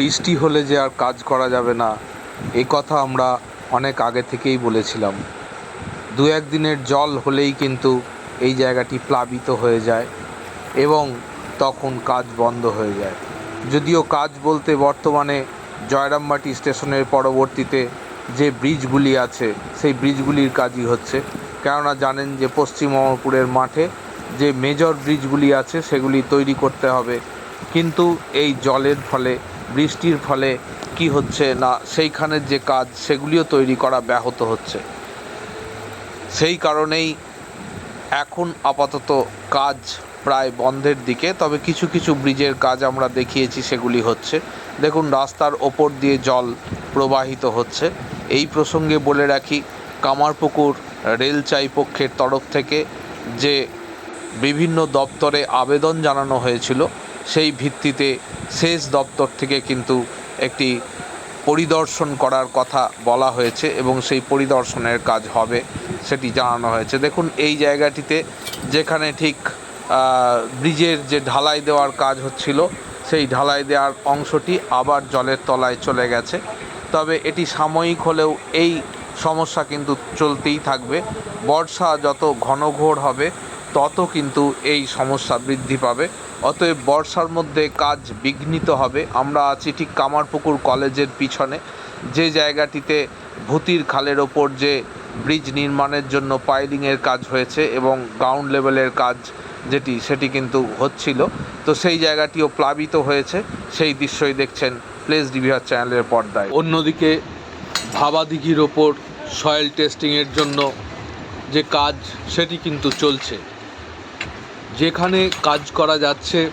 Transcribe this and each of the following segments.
বৃষ্টি হলে যে আর কাজ করা যাবে না, এ কথা আমরা অনেক আগে থেকেই বলেছিলাম। দু এক দিনের জল হলেই কিন্তু এই জায়গাটি প্লাবিত হয়ে যায় এবং তখন কাজ বন্ধ হয়ে যায়। যদিও কাজ বলতে বর্তমানে জয়রামবাটি স্টেশনের পরবর্তীতে যে ব্রিজগুলি আছে, সেই ব্রিজগুলির কাজই হচ্ছে। কেননা জানেন যে পশ্চিম মেদিনীপুরের মাঠে যে মেজর ব্রিজগুলি আছে, সেগুলি তৈরি করতে হবে। কিন্তু এই জলের ফলে বৃষ্টির ফলে কি হচ্ছে না সেইখানের যে কাজ, সেগুলিও তৈরি করা ব্যাহত হচ্ছে। সেই কারণেই এখন আপাতত কাজ প্রায় বন্ধের দিকে, তবে কিছু কিছু ব্রিজের কাজ আমরা দেখিয়েছি, সেগুলি হচ্ছে। দেখুন, রাস্তার ওপর দিয়ে জল প্রবাহিত হচ্ছে। এই প্রসঙ্গে বলে রাখি, কামারপুকুর রেলচাই পক্ষের তরফ থেকে যে বিভিন্ন দপ্তরে আবেদন জানানো হয়েছিল সেই ভিত্তিতে সেচ দপ্তর থেকে কিন্তু একটি পরিদর্শন করার কথা বলা হয়েছে এবং সেই পরিদর্শনের কাজ হবে সেটি জানানো হয়েছে। দেখুন, এই জায়গাটিতে যেখানে ঠিক ব্রিজের যে ঢালাই দেওয়ার কাজ হচ্ছিল, সেই ঢালাই দেওয়ার অংশটি আবার জলের তলায় চলে গেছে। তবে এটি সাময়িক হলেও এই সমস্যা কিন্তু চলতেই থাকবে। বর্ষা যত ঘনঘোর হবে তত কিন্তু এই সমস্যা বৃদ্ধি পাবে। অতএব বর্ষার মধ্যে কাজ বিঘ্নিত হবে। আমরা আছি ঠিক কামারপুকুর কলেজের পিছনে। যে জায়গাটিতে ভূতির খালের ওপর যে ব্রিজ নির্মাণের জন্য পাইলিংয়ের কাজ হয়েছে এবং গ্রাউন্ড লেভেলের কাজ যেটি, সেটি কিন্তু হচ্ছিল। তো সেই জায়গাটিও প্লাবিত হয়েছে। সেই দৃশ্যই দেখছেন প্লেস ডিভিআর চ্যানেলের পর্দায়। অন্যদিকে ভাবাদিঘির ওপর সয়েল টেস্টিংয়ের জন্য যে কাজ, সেটি কিন্তু চলছে। যেখানে কাজ করা যাচ্ছে,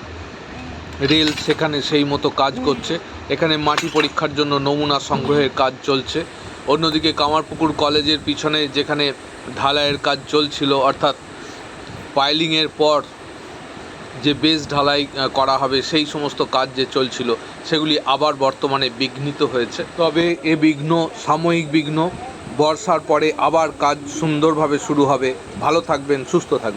রেল সেখানে সেই মতো কাজ করছে। এখানে মাটি পরীক্ষার জন্য নমুনা সংগ্রহের কাজ চলছে। অন্যদিকে কামারপুকুর কলেজের পিছনে যেখানে ঢালাইয়ের কাজ চলছিল, অর্থাৎ পাইলিংয়ের পর যে বেস ঢালাই করা হবে, সেই সমস্ত কাজ যে চলছিল, সেগুলি আবার বর্তমানে বিঘ্নিত হয়েছে। তবে এ বিঘ্ন, সাময়িক বিঘ্ন, বর্ষার পরে আবার কাজ সুন্দরভাবে শুরু হবে। ভালো থাকবেন, সুস্থ থাকবেন।